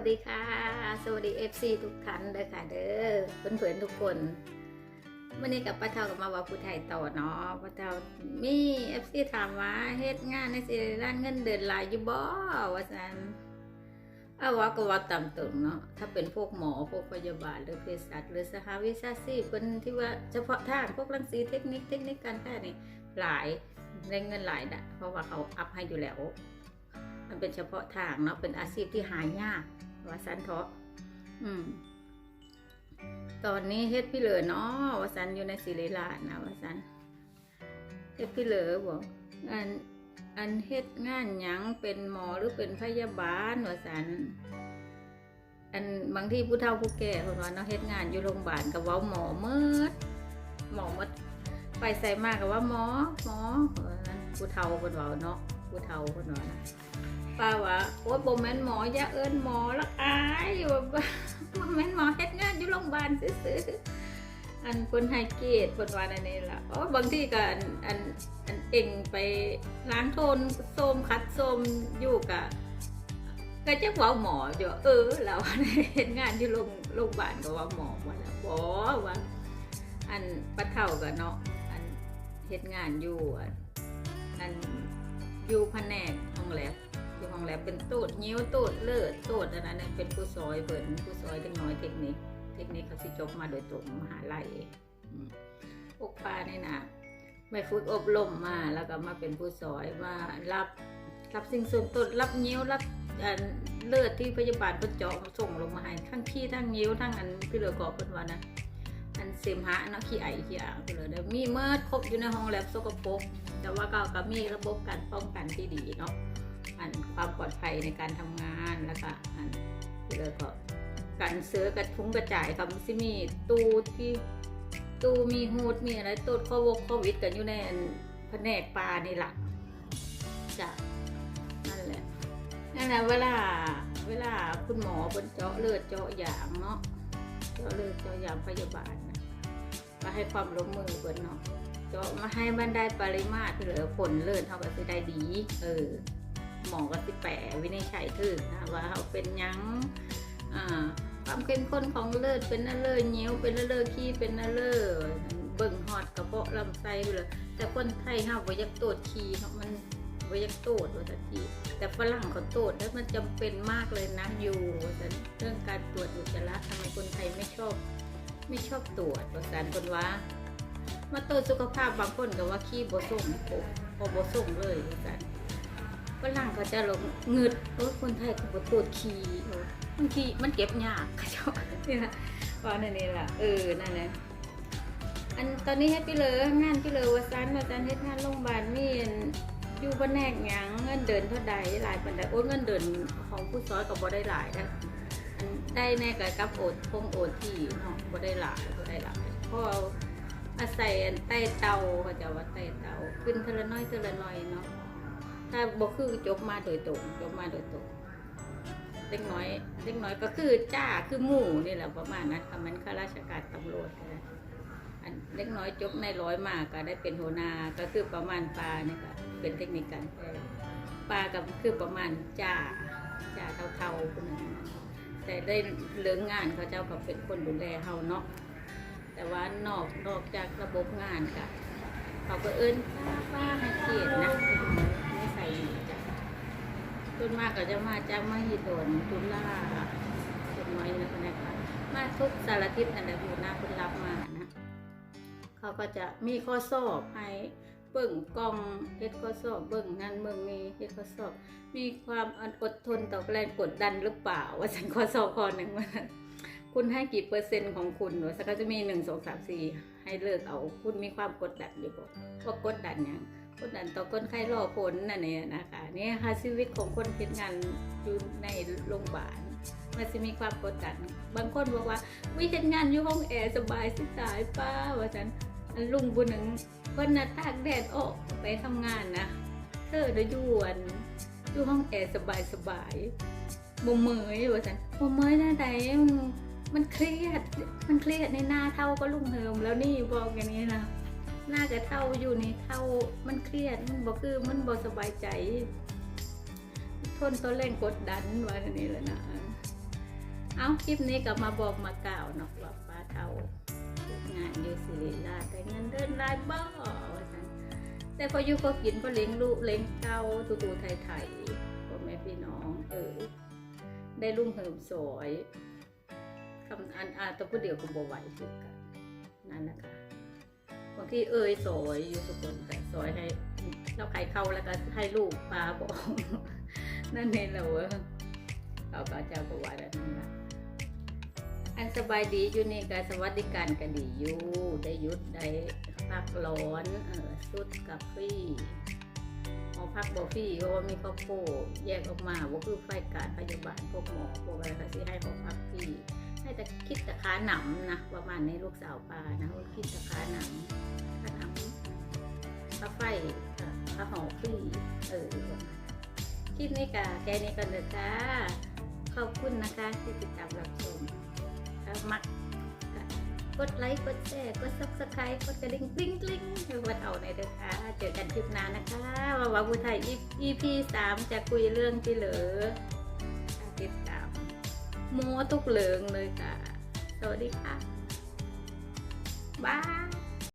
วัสดีค่ะ สวัสดี FC ทุกท่านเลยค่ะเด้อเพื่อนๆทุกคนวันนี้กับป้าเท่ากับมาว่าผู้ไทยต่อเนาะป้าเท่ามี FC ถามว่าเฮ็ดงานในสิร้านเงินเดือนหลายอยู่บ่ว่าซั่นเอาว่าก็ว่าตามตรงเนาะถ้าเป็นพวกหมอพวกพยาบาลหรือเภสัชหรือสหวิชาชีพคนที่ว่าเฉพาะทางพวกรังสีเทคนิคเทคนิคการแพทย์นี่หลายได้เงินหลายนะเพราะว่าเขาอัพให้อยู่แล้ว มันเป็นเฉพาะทางเนาะเป็นอาชีพที่หายาก ว่าสันเถาะอืม ตอนนี้เฮ็ดพี่เหลือเนาะว่าสันอยู่ในศิริราชนะว่าสันเฮ็ดพี่เหลือบอกอันอันเฮ็ดงานหยังเป็นหมอหรือเป็นพยาบาลว่าสันอันบางที่ผู้เฒ่าผู้แก่คนว่าเนาะเฮ็ดงานอยู่โรงพยาบาลกับว้าหมอเมิดหมอเมิดไปใส่มากกับว่าหมอหมอว่าซั่นผู้เฒ่าคนว้าเนาะผู้เฒ่าคนว่านะ ป้าว่าโอ้ยบ่แม่นหมออย่าเอิ้นหมอละอายว่าบ่บ่แม่นหมอเฮ็ดงานอยู่โรงพยาบาลซื่อๆอันเพิ่นให้เกียรติเพิ่นว่านั่นนี่ล่ะโอ้บางทีก็อันอันอันเองไปล้างโทนโซมคัดโซมอยู่กะก็จักเว้าหมออยู่เออเราเฮ็ดงานอยู่โรงโรงพยาบาลก็ว่าหมอว่าแล้วบ่ว่าอันปะเฒ่าก็เนาะอันเฮ็ดงานอยู่อันอันอยู่แผนกห้องแลบ อยู่ห้องแลบเป็นตูดนิ้วตูดเลือดตูดอันนั้นเป็นผู้ซอยเปิดผู้ซอยเล็กน้อยเทคนิค เทคนิคเขาสิจบมาโดยตรงมหาลัยอืมพวกปลาเนี่ยนะไม่ฝึกอบรมมาแล้วก็มาเป็นผู้ซอยมารับรับสิ่งส่วนตนรับนิ้วรับเลือดที่พยาบาลเพิ่นเจาะส่งลงมาให้ทั้งขี้ทั้งนิ้วทั้งอันที่เหลือกอบเพิ่นว่านะอันเสมหะเนาะขี้ไอขี้อ่างไปเลยเด้อมีเมื่อครบอยู่ในห้องแลบสกปรกแต่ว่าก็ก็มีระบบการป้องกันที่ดีเนาะ อันความปลอดภัยในการทำงานแล้วก็อันแล้วก็การเสือกระทุ้งกระจายคำซิมีตู้ที่ตู้มีฮูดมีอะไรตู้โควกโควิดกันอยู่ในแผนกปลานี่แหละจะนั่นแหละนั่นแหละเวลาเวลาคุณหมอเป็นเจาะเลือดเจาะยางเนาะเจาะเลือดเจาะยางพยาบาลนะก็ให้ความร่วมมือเพิ่นเนาะเจาะมาให้มันได้ปริมาตรเหลือผลเลือดเท่ากับสิได้ดี เออ หมอก็สิแปะวินิจฉัยถึกนะว่าเขาเป็นยังความเข้มข้นของเลือดเป็นนั่นเลยเนี้ยวเป็นนั่นเลยขี้เป็นนั่นเลยเบิ่งหอดกระเพาะลำไส้เลยแต่คนไทยเฮาบ่อยากตรวจขี้เนาะมันบ่อยากตรวจว่าแต่ทีแต่ฝรั่งเขาตรวจแล้วมันจำเป็นมากเลยนะอยู่แต่เรื่องการตรวจอุจจาระทำไมคนไทยไม่ชอบไม่ชอบตรวจว่าแต่คนว่ามาตรวจสุขภาพบางคนก็ว่าขี้บ่ส่งโอ้พอบ่ส่งเลยว่าแต่ ฝรั่งเขาจะลงเงืดโอ้คนไทยเขาบตรวจขี่บางทีมันเก็บยากเขาชอบนี่ละว่านั่นนี่ละเออนั่นแหละอันตอนนี้ให้พี่เลยงานพี่เลยว่าซันว่าซันเฮ็ดงานโรงพยาบาลนี่อันยู่บ้านแนกยังเงินเดือนเท่าใดหลายปานใดโอ้เงินเดือนของผู้ซอยก็บ่ได้หลายนะได้แน่กับกับโอดพงโอดที่เนาะบ่ได้หลายบ่ได้หลายเพราะเอาศัยใต้เตาเขาจะว่าใต้เตาขึ้นเทละน้อยเทละน้อยเนาะ ถ้าบอกคือจบมาโดยตรงจบมาโดยตรงเล็กน้อยเล็กน้อยก็คือจ้าคือหมู่นี่แหละประมาณนั้นคำนั้นข้าราชการตำรวจนะอันเล็กน้อยจบในร้อยมากก็ได้เป็นหัวหน้าก็คือประมาณปลาเนี่ยก็เป็นเทคนิคการแพทย์ปลากับคือประมาณจ้าจ้าเท่าๆคนนั้นนะแต่ได้เรื่องงานเขาเจ้าก็เป็นคนดูแลเฮาเนาะแต่ว่านอกนอกจากระบบงานก็เขาก็เอิ้นป้าป้าให้เกียรตินะ ไม่ใส่จ้ะส่วนมากก็จะมาจากมหิดลจุฬาส่วนน้อยนะนะคะมาทุกสารทิศอันใดอยู่หน้าคนรับมานะเขาก็จะมีข้อสอบให้เบิ่งกล้องเฮ็ดข้อสอบเบิ่งนั่นเบิ่งนี่เฮ็ดข้อสอบ มีความอดทนต่อแรงกดดันหรือเปล่า ว่าฉันข้อสอบข้อหนึ่งว่าคุณให้กี่เปอร์เซ็นต์ของคุณว่าสักก็จะมีหนึ่งสองสามสี่ให้เลือกเอา คุณมีความกดดันอยู่บ่ว่ากดดันหยัง กดดันต่อคนไข้รอผลนั่นเองนะคะนี่ค่ะชีวิตของคนเฮ็ดงานอยู่ในโรงพยาบาลมันจะมีความกดดันบางคนบอกว่าวิเฮ็ดงานอยู่ห้องแอร์สบายสิตายป้าว่าฉันอันลุงบุญหนึ่งเพิ่นน่ะตากแดดออกไปทำงานนะเธอได้อยู่อันอยู่ห้องแอร์สบายสบายบ่เมยว่าฉันบ่เมยหน้าใดมันเครียดมันเครียดในหน้าเท่าก็ลุงเฮิมแล้วนี่บอกอย่างนี้นะ หน่าจะเท่าอยู่นี่เท่ามันเครียดมันบอกคือมันบอสบายใจ ทนตัวแรงกดดันวันนี้แหละนะเอาคลิปนี้ก็มาบอกมากล่าวเนาะว่าป้าเท่างานอยู่สิริราชแต่เงินเดือนรายบ่ว่าแต่พออยู่ก็กินพอเลี้ยงลูกเลี้ยงเต้าตูตูไทยไทยๆพ่อแม่พี่น้อง เออ ได้ลุ่มเหิมสวยคำอันอาตะพูดเดียวก็บ่ไหวคือกันนั่นนะคะ บางทีเอ่ยสวยอยู่ทุกคนแต่สวยให้เราไข่เข้าแล้วก็ให้ลูกปลาบอกนั่นเองเราเว้ยเขาก็เจ้ากว่าแบบนั้นละอันสบายดีอยู่นี่ก็สวัสดิการก็ดีอยู่ได้ยุดได้พักร้อนเออสุดกับฟรีหมอพักบอฟรีเพราะว่ามีครอบครัวแยกออกมาว่าคือไฟการพยาบาลพวกหมอพวกอะไรก็สิ คิดต่ขาหนำนะประมาณนี้ลูกสาวปานะว่าคิดต่ขาหนำขาหนำค่าไฟอะค่าหอฟรีเออคลิปนี้กะแค่นี้ก่อนเถอะจ้าขอบคุณนะคะที่ติดตามรับชมถ้ามักกดไลค์กดแชร์กดซับสไครต์กดกระดิ่งกริ๊งกริ๊งให้วัดเอาในเด้อค่ะเจอกันคลิปหน้านะคะว่าวาผู้ไทย EP สามจะคุยเรื่องที่เหลือติดตามมัวทุกเหลืองเลยค่ะ สวัสดีค่ะบาย